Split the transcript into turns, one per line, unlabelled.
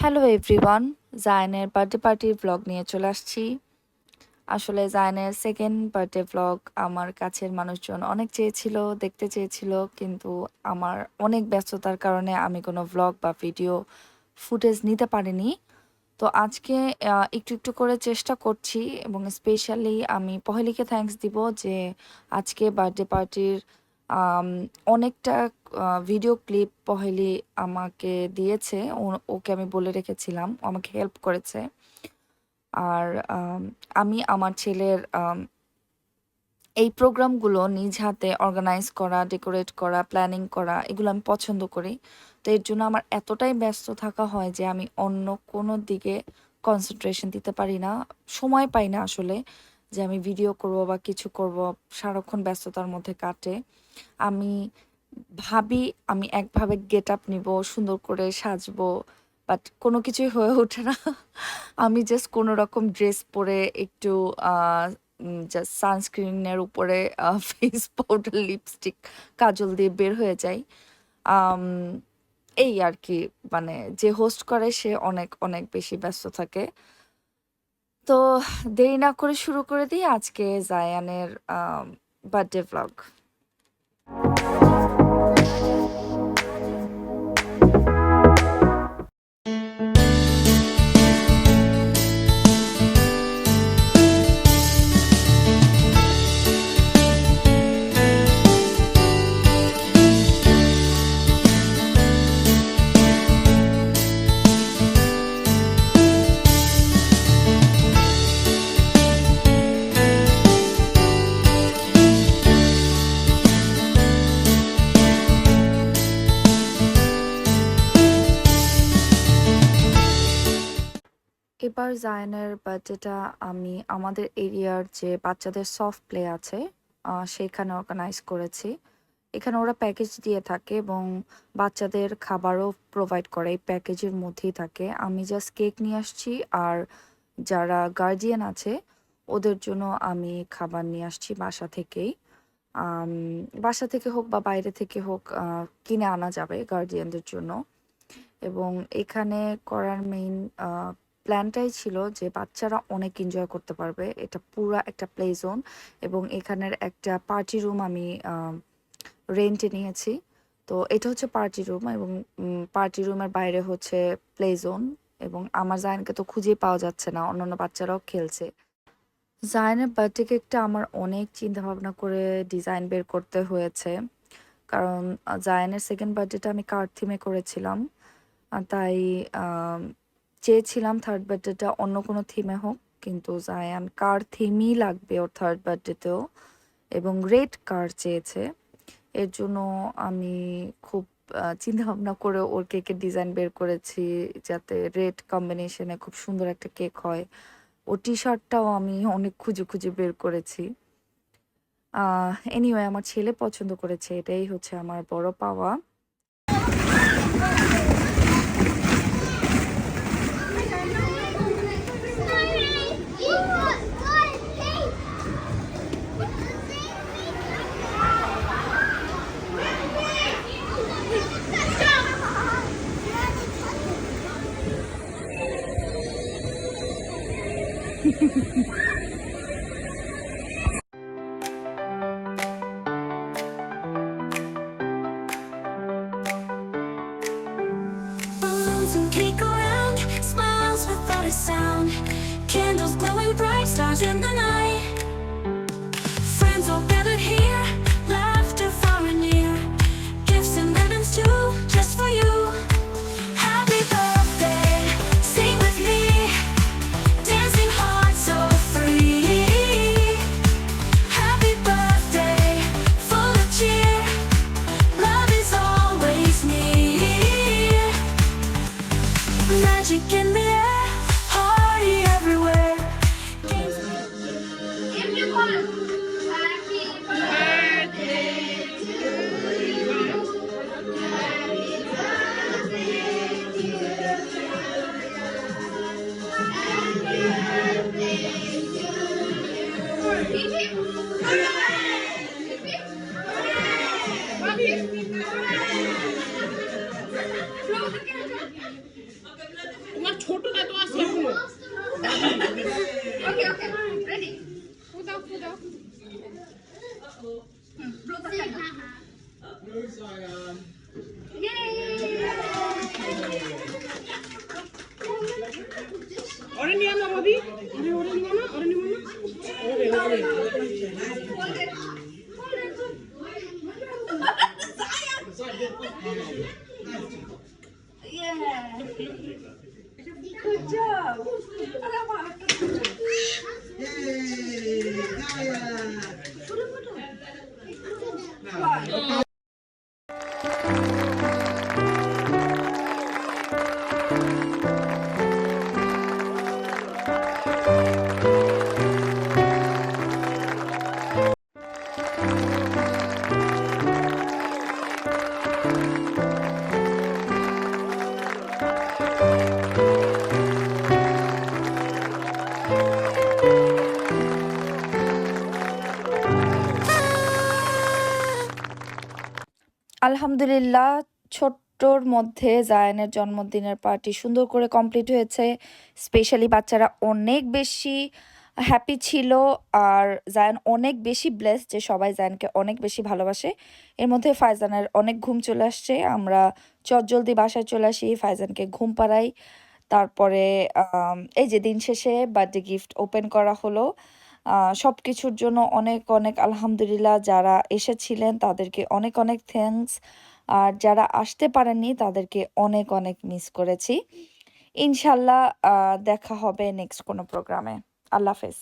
Hello everyone জায়নের birthday পার্টির blog নিয়ে চলে আসছি। আসলে জায়নের সেকেন্ড বার্থডে ব্লগ আমার কাছের মানুষজন অনেক চেয়েছিল, দেখতে চেয়েছিল, কিন্তু আমার অনেক ব্যস্ততার কারণে আমি কোনো ব্লগ বা ভিডিও ফুটেজ নিতে পারিনি। তো আজকে একটু একটু করে চেষ্টা করছি এবং স্পেশালি আমি পহেলিকে থ্যাঙ্কস দিব যে আজকে বার্থডে পার্টির অনেকটা ভিডিও ক্লিপ পহেলি আমাকে দিয়েছে। ওকে আমি বলে রেখেছিলাম আমাকে হেল্প করেছে। আর, আমি আমার ছেলের এই প্রোগ্রামগুলো নিজ হাতে অর্গানাইজ করা ডেকোরেট করা প্ল্যানিং করা, এগুলো আমি পছন্দ করি। তো এর জন্য আমার এতটাই ব্যস্ত থাকা হয় যে আমি অন্য কোনো দিকে কনসেন্ট্রেশন দিতে পারি না। সময় পাই না আসলে। যে আমি ভিডিও করব বা কিছু করব, সারাক্ষণ ব্যস্ততার মধ্যে কাটে। আমি ভাবি, আমি একভাবে গেট আপ নিব, সুন্দর করে সাজবো বাট কোনো কিছুই হয়ে ওঠে না। আমি জাস্ট কোনো রকম ড্রেস পরে একটু জাস্ট সানস্ক্রিনের উপরে ফেস পাউডার লিপস্টিক কাজল দিয়ে বের হয়ে যাই। এই আর কি মানে যে হোস্ট করে সে অনেক অনেক বেশি ব্যস্ত থাকে। তো দেরি না করে শুরু করে দিই আজকে জায়ানের বার্থডে ভ্লগ এবার জায়ানের বার্থডেটা আমি আমাদের এরিয়ার যে বাচ্চাদের সফট প্লে আছে সেইখানে অর্গানাইজ করেছি। এখানে ওরা প্যাকেজ দিয়ে থাকে এবং বাচ্চাদের খাবারও প্রোভাইড করে, এই প্যাকেজের মধ্যেই থাকে। আমি জাস্ট কেক নিয়ে আসছি আর যারা গার্জিয়ান আছে, ওদের জন্য আমি খাবার নিয়ে আসছি বাসা থেকেই। বাসা থেকে হোক বা বাইরে থেকে হোক কিনে আনা যাবে গার্জিয়ানদের জন্য। এবং এখানে করার মেইন প্ল্যানটাই ছিল যে বাচ্চারা অনেক এনজয় করতে পারবে। এটা পুরা একটা প্লে জোন এবং এখানের একটা পার্টি রুম আমি রেন্টে নিয়েছি। তো এটা হচ্ছে পার্টি রুম এবং পার্টি রুমের বাইরে হচ্ছে প্লে জোন এবং আমার জায়নকে তো খুঁজেই পাওয়া যাচ্ছে না, অন্যান্য বাচ্চারাও খেলছে। জায়নের বার্থডে কেকটা আমার অনেক চিন্তা ভাবনা করে ডিজাইন বের করতে হয়েছে। কারণ জায়নের সেকেন্ড বার্থডেটা আমি কার থিমে করেছিলাম। তাই চেয়েছিলাম থার্ড বার্থডেটা অন্য কোনো থিমে হোক, কিন্তু জায়ান কার থিমই লাগবে ওর থার্ড বার্থডেতেও এবং রেড কার চেয়েছে। এর জন্য আমি খুব চিন্তা ভাবনা করে ওর কেকের ডিজাইন বের করেছি যাতে রেড কম্বিনেশনে খুব সুন্দর একটা কেক হয়। ও টি শার্টটাও আমি অনেক খুঁজে খুঁজে বের করেছি। এনিওয়ে আমার ছেলে পছন্দ করেছে, এটাই হচ্ছে আমার বড় পাওয়া।
Balloons and cake around, smiles without a sound. Candles glowing bright, stars in the night. Magic in the air, party everywhere.
If you want happy birthday to you. Happy birthday to you. Happy birthday to you. Hip hip hooray! Hip ছোটটা তো আসছে ওকে okay ready ফুদাও ফুদাও
ওরে নিয়ে না
আলহামদুলিল্লাহ, ছোট্টর মধ্যে জায়ানের জন্মদিনের party সুন্দর করে কমপ্লিট হয়েছে। স্পেশালি বাচ্চারা অনেক বেশি হ্যাপি ছিল আর জায়ান অনেক বেশি ব্লেস যে সবাই জায়ানকে অনেক বেশি ভালোবাসে। এর মধ্যে ফাইজানের অনেক ঘুম চলে আসছে। আমরা চটজলদি বাসায় চলে আসি, ফাইজানকে ঘুম পাড়াই। তারপরে এই যে দিন শেষে বার্থডে গিফট ওপেন করা হলো। সব কিছুর জন্য অনেক অনেক আলহামদুলিল্লাহ যারা এসেছিলেন তাদেরকে অনেক অনেক থ্যাংকস আর যারা আসতে পারেননি তাদেরকে অনেক অনেক মিস করেছি। ইনশাল্লাহ দেখা হবে নেক্সট কোনো প্রোগ্রামে আল্লাহ হাফেজ।